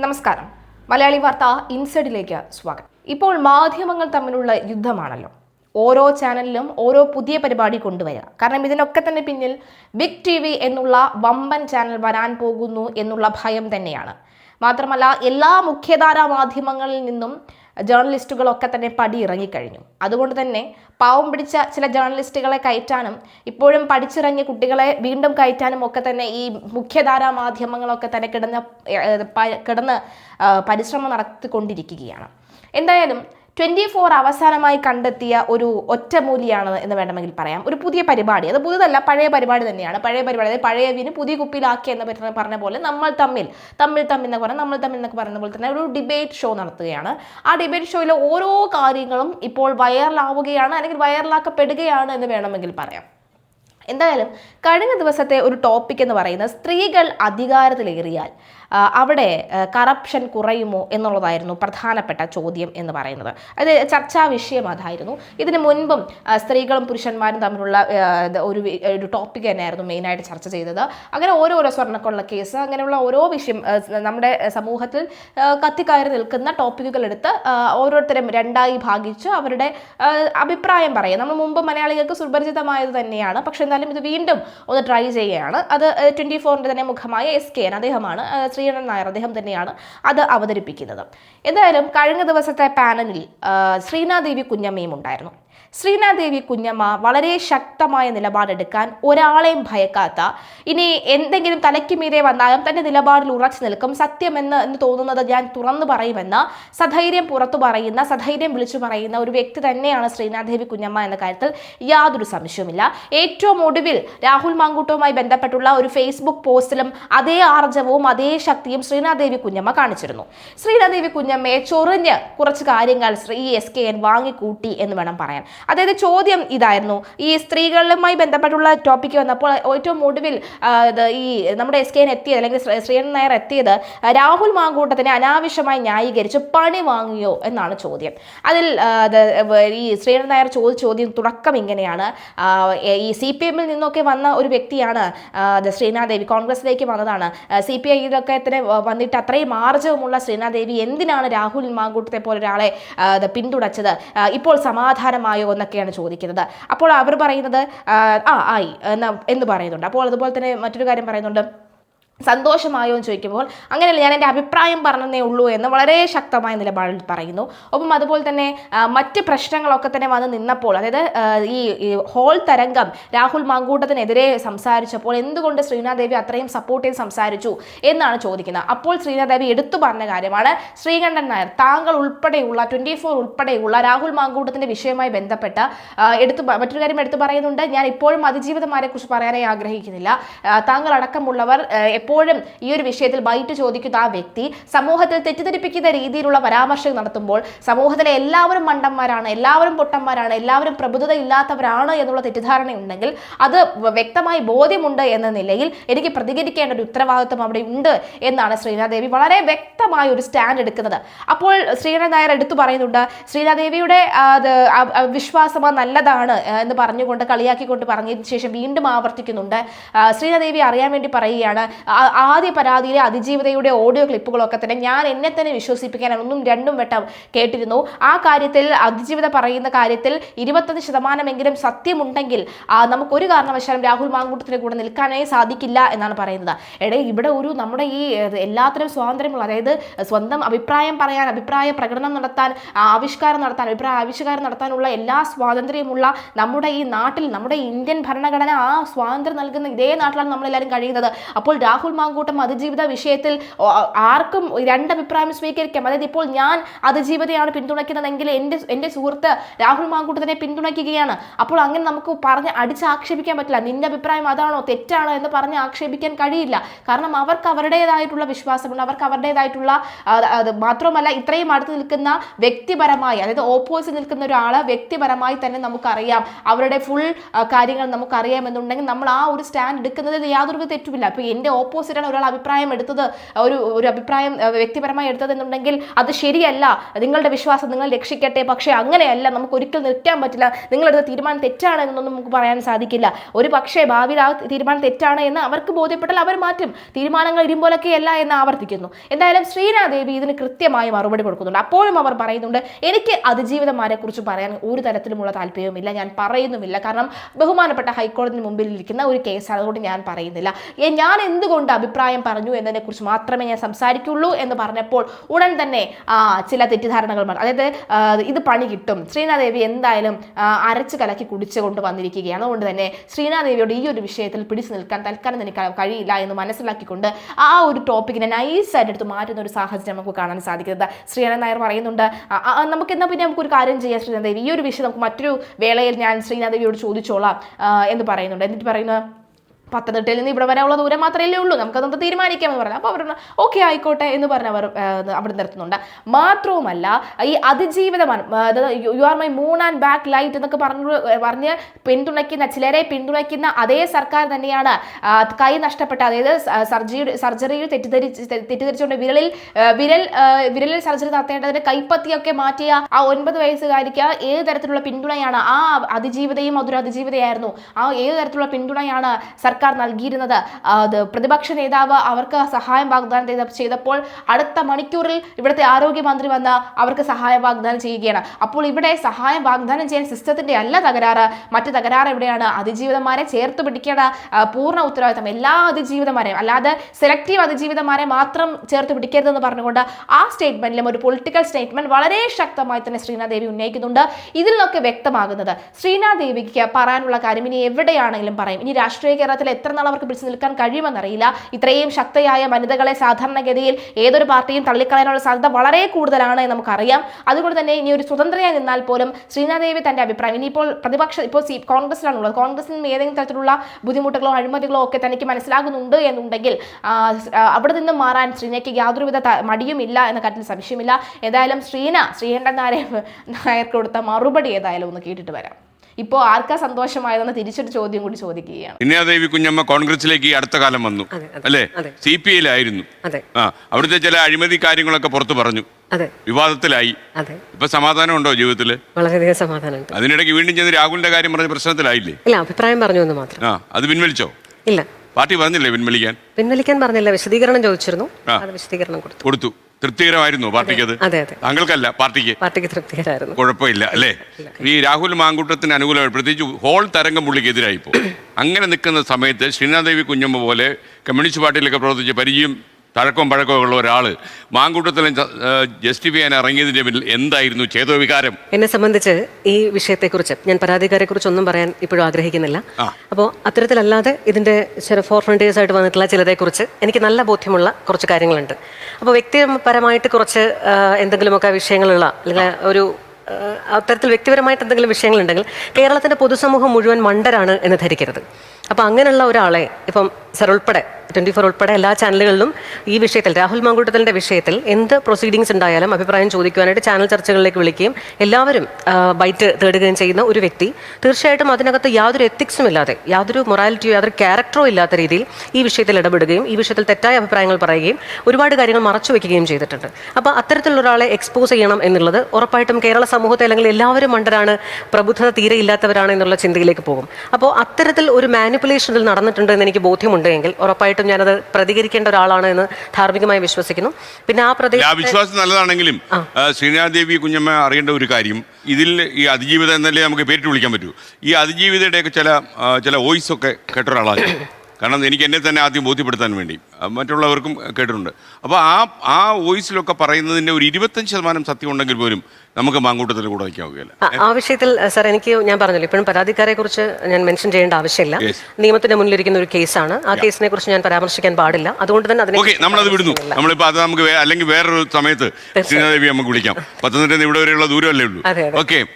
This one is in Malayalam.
നമസ്കാരം. മലയാളി വാർത്ത ഇൻസൈഡിലേക്ക് സ്വാഗതം. ഇപ്പോൾ മാധ്യമങ്ങൾ തമ്മിലുള്ള യുദ്ധമാണല്ലോ. ഓരോ ചാനലിലും ഓരോ പുതിയ പരിപാടി കൊണ്ടുവരിക. കാരണം ഇതിനൊക്കെ തന്നെ പിന്നിൽ ബിഗ് ടി വി എന്നുള്ള വമ്പൻ ചാനൽ വരാൻ പോകുന്നു എന്നുള്ള ഭയം തന്നെയാണ്. മാത്രമല്ല എല്ലാ മുഖ്യധാരാ മാധ്യമങ്ങളിൽ നിന്നും ജേർണലിസ്റ്റുകളൊക്കെ തന്നെ പടി ഇറങ്ങിക്കഴിഞ്ഞു അതുകൊണ്ട് തന്നെ പാവം പിടിച്ച ചില ജേർണലിസ്റ്റുകളെ കയറ്റാനും ഇപ്പോഴും പഠിച്ചിറങ്ങിയ കുട്ടികളെ വീണ്ടും കയറ്റാനും ഒക്കെ തന്നെ ഈ മുഖ്യധാരാ മാധ്യമങ്ങളൊക്കെ തന്നെ കിടന്ന് കിടന്ന് പരിശ്രമം നടത്തിക്കൊണ്ടിരിക്കുകയാണ്. എന്തായാലും ട്വന്റി ഫോർ അവസാനമായി കണ്ടെത്തിയ ഒരു ഒറ്റമൂലിയാണ് എന്ന് വേണമെങ്കിൽ പറയാം. ഒരു പുതിയ പരിപാടി. അത് പുതിയതല്ല പഴയ പരിപാടി തന്നെയാണ്. പഴയ പരിപാടി അതായത് പഴയ വീന് പുതിയ കുപ്പിയിലാക്കി എന്ന് പറഞ്ഞ പോലെ നമ്മൾ തമ്മിൽ തമ്മിൽ തമ്മിൽ എന്നൊക്കെ പറഞ്ഞാൽ നമ്മൾ തമ്മിൽ എന്നൊക്കെ പറയുന്ന പോലെ തന്നെ ഒരു ഡിബേറ്റ് ഷോ നടത്തുകയാണ്. ആ ഡിബേറ്റ് ഷോയിലെ ഓരോ കാര്യങ്ങളും ഇപ്പോൾ വൈറലാവുകയാണ് അല്ലെങ്കിൽ വൈറലാക്കപ്പെടുകയാണ് എന്ന് വേണമെങ്കിൽ പറയാം. എന്തായാലും കഴിഞ്ഞ ദിവസത്തെ ഒരു ടോപ്പിക് എന്ന് പറയുന്നത് സ്ത്രീകൾ അധികാരത്തിലേറിയാൽ. അവിടെ കറപ്ഷൻ കുറയുമോ എന്നുള്ളതായിരുന്നു പ്രധാനപ്പെട്ട ചോദ്യം എന്ന് പറയുന്നത്. അത് ചർച്ചാ വിഷയം അതായിരുന്നു. ഇതിനു മുൻപും സ്ത്രീകളും പുരുഷന്മാരും തമ്മിലുള്ള ഒരു ഒരു ടോപ്പിക് തന്നെയായിരുന്നു മെയിനായിട്ട് ചർച്ച ചെയ്തത്. അങ്ങനെ ഓരോരോ സ്വർണക്കൊള്ള കേസ് അങ്ങനെയുള്ള ഓരോ വിഷയം നമ്മുടെ സമൂഹത്തിൽ കത്തിക്കയറി നിൽക്കുന്ന ടോപ്പിക്കുകൾ എടുത്ത് ഓരോരുത്തരും രണ്ടായി ഭാഗിച്ച് അവരുടെ അഭിപ്രായം പറയും. നമ്മൾ മുമ്പ് മലയാളികൾക്ക് സുപരിചിതമായത് തന്നെയാണ്. പക്ഷെ എന്നാലും ഇത് വീണ്ടും ഒന്ന് ട്രൈ ചെയ്യുകയാണ്. അത് ട്വന്റി ഫോറിന്റെ തന്നെ മുഖമായ എസ് കെ എൻ അദ്ദേഹമാണ് ആ, ശ്രീകണ്ഠൻ നായർ അദ്ദേഹം തന്നെയാണ് അത് അവതരിപ്പിക്കുന്നത്. എന്തായാലും കഴിഞ്ഞ ദിവസത്തെ പാനലിൽ ശ്രീനാദേവി കുഞ്ഞമ്മയും ഉണ്ടായിരുന്നു. ശ്രീനാദേവി കുഞ്ഞമ്മ വളരെ ശക്തമായ നിലപാടെടുക്കാൻ ഒരാളെയും ഭയക്കാത്ത ഇനി എന്തെങ്കിലും തലയ്ക്ക് മീതെ വന്നാലും തന്റെ നിലപാടിൽ ഉറച്ചു നിൽക്കും സത്യമെന്ന് എന്ന് തോന്നുന്നത് ഞാൻ തുറന്നു പറയുമെന്ന് സധൈര്യം പുറത്തു പറയുന്ന സധൈര്യം വിളിച്ചു പറയുന്ന ഒരു വ്യക്തി തന്നെയാണ് ശ്രീനാദേവി കുഞ്ഞമ്മ എന്ന കാര്യത്തിൽ യാതൊരു സംശയവുമില്ല. ഏറ്റവും ഒടുവിൽ രാഹുൽ മാങ്കൂട്ടവുമായി ബന്ധപ്പെട്ടുള്ള ഒരു ഫേസ്ബുക്ക് പോസ്റ്റിലും അതേ ആർജവവും അതേ ശക്തിയും ശ്രീനാദേവി കുഞ്ഞമ്മ കാണിച്ചിരുന്നു. ശ്രീനാദേവി കുഞ്ഞമ്മയെ ചൊറിഞ്ഞ് കുറച്ച് കാര്യങ്ങൾ ശ്രീ എസ് കെ എൻ വാങ്ങിക്കൂട്ടി എന്ന് വേണം പറയാൻ. അതായത് ചോദ്യം ഇതായിരുന്നു. ഈ സ്ത്രീകളുമായി ബന്ധപ്പെട്ടുള്ള ടോപ്പിക്ക് വന്നപ്പോൾ ഏറ്റവും ഒടുവിൽ ഈ നമ്മുടെ എസ് കെ എൻ എത്തിയത് അല്ലെങ്കിൽ ശ്രീ- ശ്രീധരൻ നായർ എത്തിയത് രാഹുൽ മാങ്കൂട്ടത്തിനെ അനാവശ്യമായി ന്യായീകരിച്ച് പണി വാങ്ങിയോ എന്നാണ് ചോദ്യം. അതിൽ ഈ ശ്രീധരൻ നായർ ചോദിച്ച ചോദ്യം തുടക്കം ഇങ്ങനെയാണ്. ഈ സി പി എമ്മിൽ നിന്നൊക്കെ വന്ന ഒരു വ്യക്തിയാണ് ശ്രീനാദേവി കോൺഗ്രസിലേക്ക് വന്നതാണ്. സി പി ഐയിലൊക്കെ തന്നെ വന്നിട്ട് അത്രയും ആർജവമുള്ള ശ്രീനാദേവി എന്തിനാണ് രാഹുൽ മാങ്കൂട്ടത്തെ പോലെ ഒരാളെ പിന്തുണച്ചത്? ഇപ്പോൾ ഇപ്പോൾ സമാധാനമായോ എന്നൊക്കെയാണ് ചോദിക്കുന്നത്. അപ്പോൾ അവർ പറയുന്നത് ആ, ആയി എന്ന് പറയുന്നുണ്ട്. അപ്പോൾ അതുപോലെ തന്നെ മറ്റൊരു കാര്യം പറയുന്നുണ്ട്. സന്തോഷമായോ എന്ന് ചോദിക്കുമ്പോൾ അങ്ങനെയല്ല ഞാൻ എന്റെ അഭിപ്രായം പറഞ്ഞതേ ഉള്ളൂ എന്ന് വളരെ ശക്തമായ നിലപാടിൽ പറയുന്നു. ഒപ്പം അതുപോലെ തന്നെ മറ്റ് പ്രശ്നങ്ങളൊക്കെ തന്നെ വന്ന് നിന്നപ്പോൾ അതായത് ഈ ഹോൾ തരംഗം രാഹുൽ മാങ്കൂട്ടത്തിനെതിരെ സംസാരിച്ചപ്പോൾ എന്തുകൊണ്ട് ശ്രീനാദേവി അത്രയും സപ്പോർട്ട് ചെയ്ത് സംസാരിച്ചു എന്നാണ് ചോദിക്കുന്നത്. അപ്പോൾ ശ്രീനാദേവി എടുത്തു പറഞ്ഞ കാര്യമാണ് ശ്രീകണ്ഠൻ നായർ താങ്കൾ ഉൾപ്പെടെയുള്ള ട്വന്റി ഫോർ ഉൾപ്പെടെയുള്ള രാഹുൽ മാങ്കൂട്ടത്തിന്റെ വിഷയവുമായി ബന്ധപ്പെട്ട് എടുത്തു മറ്റൊരു കാര്യം എടുത്തു പറയുന്നുണ്ട്. ഞാൻ ഇപ്പോഴും അതിജീവിതമാരെക്കുറിച്ച് പറയാനേ ആഗ്രഹിക്കുന്നില്ല. താങ്കൾ അടക്കമുള്ളവർ ആ, എപ്പോഴും ഈ ഒരു വിഷയത്തിൽ ബൈറ്റ് ചോദിക്കുന്ന ആ വ്യക്തി സമൂഹത്തിൽ തെറ്റിദ്ധരിപ്പിക്കുന്ന രീതിയിലുള്ള പരാമർശം നടത്തുമ്പോൾ സമൂഹത്തിലെ എല്ലാവരും മണ്ടന്മാരാണ് എല്ലാവരും പൊട്ടന്മാരാണ് എല്ലാവരും പ്രബുദ്ധത ഇല്ലാത്തവരാണ് എന്നുള്ള തെറ്റിദ്ധാരണയുണ്ടെങ്കിൽ അത് വ്യക്തമായി ബോധ്യമുണ്ട് എന്ന നിലയിൽ എനിക്ക് പ്രതികരിക്കേണ്ട ഒരു ഉത്തരവാദിത്വം അവിടെ ഉണ്ട് എന്നാണ് ശ്രീനാദേവി വളരെ വ്യക്തമായ ഒരു സ്റ്റാൻഡ് എടുക്കുന്നത്. അപ്പോൾ ശ്രീനാഥ് നായർ എടുത്തു പറയുന്നുണ്ട് ശ്രീനാദേവിയുടെ വിശ്വാസം നല്ലതാണ് എന്ന് പറഞ്ഞുകൊണ്ട് കളിയാക്കിക്കൊണ്ട് പറഞ്ഞതിന് ശേഷം വീണ്ടും ആവർത്തിക്കുന്നുണ്ട്. ശ്രീനാദേവി അറിയാൻ വേണ്ടി പറയുകയാണ് ആദ്യ പരാതിയിലെ അതിജീവിതയുടെ ഓഡിയോ ക്ലിപ്പുകളൊക്കെ തന്നെ ഞാൻ എന്നെ തന്നെ വിശ്വസിപ്പിക്കാൻ ഒന്നും രണ്ടും വട്ടം കേട്ടിരുന്നു. ആ കാര്യത്തിൽ അതിജീവിത പറയുന്ന കാര്യത്തിൽ ഇരുപത്തൊന്ന് ശതമാനമെങ്കിലും സത്യമുണ്ടെങ്കിൽ നമുക്കൊരു കാരണവശാലും രാഹുൽ മാങ്കൂട്ടത്തിന് കൂടെ നിൽക്കാനേ സാധിക്കില്ല എന്നാണ് പറയുന്നത്. എടേ ഇവിടെ ഒരു നമ്മുടെ ഈ എല്ലാത്തരം സ്വാതന്ത്ര്യമുള്ള അതായത് സ്വന്തം അഭിപ്രായം പറയാൻ അഭിപ്രായ പ്രകടനം നടത്താൻ ആവിഷ്കാരം നടത്താൻ അഭിപ്രായ ആവിഷ്കാരം നടത്താനുള്ള എല്ലാ സ്വാതന്ത്ര്യമുള്ള നമ്മുടെ ഈ നാട്ടിൽ നമ്മുടെ ഇന്ത്യൻ ഭരണഘടന ആ സ്വാതന്ത്ര്യം നൽകുന്ന ഇതേ നാട്ടിലാണ് നമ്മളെല്ലാവരും കഴിയുന്നത്. അപ്പോൾ രാഹുൽ മാങ്കൂട്ടം അതിജീവിത വിഷയത്തിൽ ആർക്കും രണ്ട് അഭിപ്രായം സ്വീകരിക്കാം. അതായത് ഇപ്പോൾ ഞാൻ അതിജീവിതയാണ് പിന്തുണയ്ക്കുന്നതെങ്കിൽ എന്റെ എന്റെ സുഹൃത്ത് രാഹുൽ മാങ്കൂട്ടത്തിനെ പിന്തുണയ്ക്കുകയാണ്. അപ്പോൾ അങ്ങനെ നമുക്ക് പറഞ്ഞ് അടിച്ചാക്ഷേപിക്കാൻ പറ്റില്ല. നിന്റെ അഭിപ്രായം അതാണോ തെറ്റാണോ എന്ന് പറഞ്ഞ് ആക്ഷേപിക്കാൻ കഴിയില്ല. കാരണം അവർക്ക് അവരുടേതായിട്ടുള്ള വിശ്വാസമുണ്ട്. അവർക്ക് അവരുടേതായിട്ടുള്ള മാത്രമല്ല ഇത്രയും അടുത്ത് നിൽക്കുന്ന വ്യക്തിപരമായി അതായത് ഓപ്പോസിറ്റ് നിൽക്കുന്ന ഒരാളെ വ്യക്തിപരമായി തന്നെ നമുക്കറിയാം. അവരുടെ ഫുൾ കാര്യങ്ങൾ നമുക്കറിയാമെന്നുണ്ടെങ്കിൽ നമ്മൾ ആ ഒരു സ്റ്റാൻഡ് എടുക്കുന്നതിൽ യാതൊരു തെറ്റുമില്ല. അപ്പോൾ എന്റെ ഓപ്പോ ഓപ്പോസിറ്റാണ് ഒരാൾ അഭിപ്രായം എടുത്തത് ഒരു ഒരു അഭിപ്രായം വ്യക്തിപരമായി എടുത്തതെന്നുണ്ടെങ്കിൽ അത് ശരിയല്ല. നിങ്ങളുടെ വിശ്വാസം നിങ്ങൾ രക്ഷിക്കട്ടെ. പക്ഷേ അങ്ങനെയല്ല നമുക്ക് ഒരിക്കലും നിൽക്കാൻ പറ്റില്ല. നിങ്ങളെടുത്ത തീരുമാനം തെറ്റാണ് എന്നൊന്നും നമുക്ക് പറയാൻ സാധിക്കില്ല. ഒരു പക്ഷേ ഭാവിയിൽ ആ തീരുമാനം തെറ്റാണ് എന്ന് അവർക്ക് ബോധ്യപ്പെട്ടാൽ അവർ മാറ്റും. തീരുമാനങ്ങൾ ഇരുമ്പോലൊക്കെയല്ല എന്ന് ആവർത്തിക്കുന്നു. എന്തായാലും ശ്രീനാദേവി ഇതിന് കൃത്യമായി മറുപടി കൊടുക്കുന്നുണ്ട്. അപ്പോഴും അവർ പറയുന്നുണ്ട് എനിക്ക് അതിജീവിതന്മാരെ കുറിച്ച് പറയാൻ ഒരു തരത്തിലുമുള്ള താല്പര്യവുമില്ല. ഞാൻ പറയുന്നുമില്ല. കാരണം ബഹുമാനപ്പെട്ട ഹൈക്കോടതിന് മുമ്പിൽ ഇരിക്കുന്ന ഒരു കേസാണ്. അതുകൊണ്ട് ഞാൻ പറയുന്നില്ല. ഞാൻ എന്തുകൊണ്ട് അഭിപ്രായം പറഞ്ഞു എന്നതിനെക്കുറിച്ച് മാത്രമേ ഞാൻ സംസാരിക്കുള്ളൂ എന്ന് പറഞ്ഞപ്പോൾ ഉടൻ തന്നെ ചില തെറ്റിദ്ധാരണകൾ. അതായത് ഇത് പണി കിട്ടും. ശ്രീനാദേവി എന്തായാലും അരച്ച് കലക്കി കുടിച്ചു കൊണ്ട് വന്നിരിക്കുകയാണ്. അതുകൊണ്ട് തന്നെ ശ്രീനാദേവിയോട് ഈ ഒരു വിഷയത്തിൽ പിടിച്ചു നിൽക്കാൻ തൽക്കാലം എനിക്ക് കഴിയില്ല എന്ന് മനസ്സിലാക്കിക്കൊണ്ട് ആ ഒരു ടോപ്പിക്കിനെ നൈസായിട്ട് എടുത്ത് മാറ്റുന്ന ഒരു സാഹചര്യം നമുക്ക് കാണാൻ സാധിക്കുന്നത്. ശ്രീനാഥ് നായർ പറയുന്നുണ്ട് നമുക്ക് എന്നാൽ പിന്നെ നമുക്കൊരു കാര്യം ചെയ്യാം ശ്രീനാദേവി. ഈ ഒരു വിഷയം നമുക്ക് മറ്റൊരു വേളയിൽ ഞാൻ ശ്രീനാദേവിയോട് ചോദിച്ചോളാം എന്ന് പറയുന്നുണ്ട്. എന്നിട്ട് പറയുന്നത് പത്തനംതിട്ടയിൽ നിന്ന് ഇവിടെ വരാനുള്ള ദൂരം മാത്രമേ ഉള്ളൂ. നമുക്കതൊന്ന് തീരുമാനിക്കാമെന്ന് പറഞ്ഞു. അപ്പോൾ അവർ ഓക്കെ ആയിക്കോട്ടെ എന്ന് പറഞ്ഞ് അവർ അവിടെ നിർത്തുന്നുണ്ട്. മാത്രവുമല്ല ഈ അതിജീവിതമാണ് you are my moon and back light എന്നൊക്കെ പറഞ്ഞു പറഞ്ഞ് പിന്തുണയ്ക്കുന്ന ചിലരെ പിന്തുണയ്ക്കുന്ന അതേ സർക്കാർ തന്നെയാണ് കൈ നഷ്ടപ്പെട്ട അതായത് സർജറി സർജറിയിൽ തെറ്റിദ്ധരിച്ച് തെറ്റിദ്ധരിച്ചുകൊണ്ട് വിരലിൽ വിരൽ വിരലിൽ സർജറി നടത്തേണ്ടതിന് കൈപ്പത്തിയൊക്കെ മാറ്റിയ ആ ഒൻപത് വയസ്സുകാരിക്ക് ഏത് തരത്തിലുള്ള പിന്തുണയാണ് ആ അതിജീവിതയും അതൊരു അതിജീവിതയായിരുന്നു. ആ ഏത് തരത്തിലുള്ള പിന്തുണയാണ് സർക്കാർ നൽകിയിരുന്നത്. അത് പ്രതിപക്ഷ നേതാവ് അവർക്ക് സഹായം വാഗ്ദാനം ചെയ്ത ചെയ്തപ്പോൾ അടുത്ത മണിക്കൂറിൽ ഇവിടുത്തെ ആരോഗ്യമന്ത്രി വന്ന് അവർക്ക് സഹായം വാഗ്ദാനം ചെയ്യുകയാണ്. അപ്പോൾ ഇവിടെ സഹായം വാഗ്ദാനം ചെയ്യാൻ സിസ്റ്റത്തിന്റെ അല്ല തകരാറ്. മറ്റു തകരാറ് എവിടെയാണ്? അതിജീവിതന്മാരെ ചേർത്ത് പിടിക്കേണ്ട പൂർണ ഉത്തരവാദിത്തം എല്ലാ അതിജീവിതന്മാരെയും അല്ലാതെ സെലക്റ്റീവ് അതിജീവിതന്മാരെ മാത്രം ചേർത്ത് പിടിക്കരുതെന്ന് പറഞ്ഞുകൊണ്ട് ആ സ്റ്റേറ്റ്മെന്റിലും ഒരു പൊളിറ്റിക്കൽ സ്റ്റേറ്റ്മെന്റ് വളരെ ശക്തമായി തന്നെ ശ്രീനാദേവി ഉന്നയിക്കുന്നുണ്ട്. ഇതിൽ നിന്നൊക്കെ വ്യക്തമാകുന്നത് ശ്രീനാദേവിക്ക് പറയാനുള്ള കാര്യം ഇനി എവിടെയാണെങ്കിലും പറയും. ഇനി രാഷ്ട്രീയ കേരളത്തിൽ എത്ര നാൾ അവർക്ക് പിടിച്ചു നിൽക്കാൻ കഴിയുമെന്നറിയില്ല. ഇത്രയും ശക്തയായ വനിതകളെ സാധാരണഗതിയിൽ ഏതൊരു പാർട്ടിയും തള്ളിക്കളയാനുള്ള സാധ്യത വളരെ കൂടുതലാണ് നമുക്കറിയാം. അതുകൊണ്ട് തന്നെ ഇനി ഒരു സ്വതന്ത്രയായി നിന്നാൽ പോലും ശ്രീനാദേവി തന്റെ അഭിപ്രായം ഇനിയിപ്പോൾ പ്രതിപക്ഷ ഇപ്പോൾ സി കോൺഗ്രസിലാണുള്ളത്. കോൺഗ്രസിൽ നിന്ന് ഏതെങ്കിലും തരത്തിലുള്ള ബുദ്ധിമുട്ടുകളോ അഴിമതികളോ ഒക്കെ തനിക്ക് മനസ്സിലാകുന്നുണ്ട് എന്നുണ്ടെങ്കിൽ അവിടെ നിന്ന് മാറാൻ ശ്രീനയ്ക്ക് യാതൊരുവിധ മടിയുമില്ല എന്ന കാര്യത്തിൽ സംശയമില്ല. ഏതായാലും ശ്രീന ശ്രീകണ്ഠൻ നായർ നായർക്ക് കൊടുത്ത മറുപടി ഏതായാലും ഒന്ന് കേട്ടിട്ട് വരാം. ഇപ്പോൾ ആർക്കാ സന്തോഷമായതെന്ന് തിരിച്ചൊരു ചോദ്യം കൂടി ചോദിക്കുകയാണ്. പുണ്യാദേവി കുഞ്ഞമ്മ കോൺഗ്രസിലേക്ക് ഈ അടുത്ത കാലം വന്നു. അല്ലേ. സി പി ഐയിലായിരുന്നു. അതെ. ആ അവിടുത്തെ ചില അഴിമതി കാര്യങ്ങളൊക്കെ പുറത്തു പറഞ്ഞു. അതെ. വിവാദത്തിലായി. ഇപ്പൊ സമാധാനം ഉണ്ടോ ജീവിതത്തിൽ വളരെയധികം സമാധാനം അതിനിടയ്ക്ക് വീണ്ടും ചെന്ന് രാഹുലിന്റെ കാര്യം പറഞ്ഞ പ്രശ്നത്തിലായില്ലേ? ഇല്ല അഭിപ്രായം പറഞ്ഞു എന്ന് മാത്രം. ആ അത് പിൻവലിച്ചോ? ഇല്ല. പാർട്ടി പറഞ്ഞില്ലേ പിൻവലിക്കാൻ? പിൻവലിക്കാൻ പറഞ്ഞില്ല. വിശദീകരണം ചോദിച്ചിരുന്നു. ആ. അത് വിശദീകരണം കൊടുത്തു. കൊടുത്തു. തൃപ്തികരമായിരുന്നു പാർട്ടിക്ക് അത് അതെ അതെ. താങ്കൾക്കല്ല പാർട്ടിക്ക്. പാർട്ടിക്ക് തൃപ്തികരായിരുന്നു. കുഴപ്പമില്ല അല്ലേ? ഈ രാഹുൽ മാങ്കൂട്ടത്തിന് അനുകൂലമായി പ്രത്യേകിച്ച് ഹോൾ തരംഗം പുള്ളിക്കെതിരായിപ്പോ അങ്ങനെ നിൽക്കുന്ന സമയത്ത് ശ്രീനാദേവി കുഞ്ഞമ്മ പോലെ കമ്മ്യൂണിസ്റ്റ് പാർട്ടിയിലൊക്കെ പ്രവർത്തിച്ച് പരിചയം തഴക്കവും പഴക്കവും ഉള്ള ഒരാൾ മാങ്കൂട്ടത്തിൽ ജസ്റ്റിഫൈ ചെയ്യാൻ ഇറങ്ങിയതിന്റെ പിന്നിൽ എന്തായിരുന്നു ചേതോ വികാരം എന്നെ സംബന്ധിച്ച് ഈ വിഷയത്തെക്കുറിച്ച് ഞാൻ പരാതിക്കാരെ കുറിച്ച് ഒന്നും പറയാൻ ഇപ്പോഴും ആഗ്രഹിക്കുന്നില്ല. അപ്പോൾ അത്തരത്തിലല്ലാതെ ഇതിന്റെ ചില ഫോർ ഫ്രണ്ടേഴ്സ് ആയിട്ട് വന്നിട്ടുള്ള ചിലതെക്കുറിച്ച് എനിക്ക് നല്ല ബോധ്യമുള്ള കുറച്ച് കാര്യങ്ങളുണ്ട്. അപ്പോൾ വ്യക്തിപരമായിട്ട് കുറച്ച് എന്തെങ്കിലുമൊക്കെ വിഷയങ്ങളുള്ള അല്ലെങ്കിൽ ഒരു അത്തരത്തിൽ വ്യക്തിപരമായിട്ട് എന്തെങ്കിലും വിഷയങ്ങളുണ്ടെങ്കിൽ കേരളത്തിന്റെ പൊതുസമൂഹം മുഴുവൻ മണ്ടരാണ് എന്ന് ധരിക്കരുത്. അപ്പോൾ അങ്ങനെയുള്ള ഒരാളെ ഇപ്പം സർ ഉൾപ്പെടെ ട്വന്റി ഫോർ ഉൾപ്പെടെ എല്ലാ ചാനലുകളിലും ഈ വിഷയത്തിൽ രാഹുൽ മാങ്കൂട്ടത്തലിന്റെ വിഷയത്തിൽ എന്ത് പ്രൊസീഡിങ്സ് ഉണ്ടായാലും അഭിപ്രായം ചോദിക്കുവാനായിട്ട് ചാനൽ ചർച്ചകളിലേക്ക് വിളിക്കുകയും എല്ലാവരും ബൈറ്റ് തേടുകയും ചെയ്യുന്ന ഒരു വ്യക്തി തീർച്ചയായിട്ടും അതിനകത്ത് യാതൊരു എത്തിക്സും ഇല്ലാതെ യാതൊരു മൊറാലിറ്റിയോ യാതൊരു ക്യാരക്ടറോ ഇല്ലാത്ത രീതിയിൽ ഈ വിഷയത്തിൽ ഇടപെടുകയും ഈ വിഷയത്തിൽ തെറ്റായ അഭിപ്രായങ്ങൾ പറയുകയും ഒരുപാട് കാര്യങ്ങൾ മറച്ചു വയ്ക്കുകയും ചെയ്തിട്ടുണ്ട്. അപ്പോൾ അത്തരത്തിലുള്ള ഒരാളെ എക്സ്പോസ് ചെയ്യണം എന്നുള്ളത് ഉറപ്പായിട്ടും കേരള സമൂഹത്തെ അല്ലെങ്കിൽ എല്ലാവരും മണ്ടരാണ് പ്രബുദ്ധത തീരെ ഇല്ലാത്തവരാണ് എന്നുള്ള ചിന്തയിലേക്ക് പോകും. അപ്പോൾ അത്തരത്തിൽ ഒരു മാനിപ്പുലേഷൻ ഇതിൽ നടന്നിട്ടുണ്ട് എന്ന് എനിക്ക് ബോധ്യമുണ്ട് എങ്കിൽ ഉറപ്പായിട്ടും ഞാനത് പ്രതികരിക്കേണ്ട ഒരാളാണ് എന്ന് ധാർമ്മികമായി വിശ്വസിക്കുന്നു. പിന്നെ ആ പ്രദേശം വിശ്വാസം നല്ലതാണെങ്കിലും ശ്രീനാദേവി ദേവി കുഞ്ഞമ്മ അറിയേണ്ട ഒരു കാര്യം ഇതിൽ ഈ അതിജീവിത എന്നല്ലേ നമുക്ക് പേരിട്ട് വിളിക്കാൻ പറ്റൂ. ഈ അതിജീവിതയുടെയൊക്കെ ചില ചില വോയിസ് ഒക്കെ കേട്ട ഒരാളാണ് കാരണം എനിക്ക് എന്നെ തന്നെ ആദ്യം ബോധ്യപ്പെടുത്താൻ വേണ്ടി. മറ്റുള്ളവർക്കും കേട്ടിട്ടുണ്ട്. അപ്പോൾ ആ ആ വോയിസിലൊക്കെ പറയുന്നതിന്റെ ഒരു ഇരുപത്തഞ്ച് ശതമാനം സത്യം ഉണ്ടെങ്കിൽ പോലും നമുക്ക് മാങ്കൂട്ടത്തിൽ കൂടെ വയ്ക്കാവുകയില്ല. ആ- വിഷയത്തിൽ സാർ എനിക്ക് ഞാൻ പറഞ്ഞല്ലോ ഇപ്പോഴും പരാതിക്കാരെ കുറിച്ച് ഞാൻ മെൻഷൻ ചെയ്യേണ്ട ആവശ്യമില്ല. നിയമത്തിന്റെ മുന്നിലിരിക്കുന്ന ഒരു കേസാണ്. ആ കേസിനെ കുറിച്ച് ഞാൻ പരാമർശിക്കാൻ പാടില്ല. അതുകൊണ്ട് തന്നെ അതിനെ നമ്മളത് വിടുന്നു. നമ്മളിപ്പോൾ അത് നമുക്ക് അല്ലെങ്കിൽ വേറൊരു സമയത്ത് ശ്രീനാദേവി നമുക്ക് വിളിക്കാം. പത്തനംതിട്ട ഇവിടെ വരെയുള്ള ദൂരമല്ലേ ഉള്ളൂ. ഓക്കെ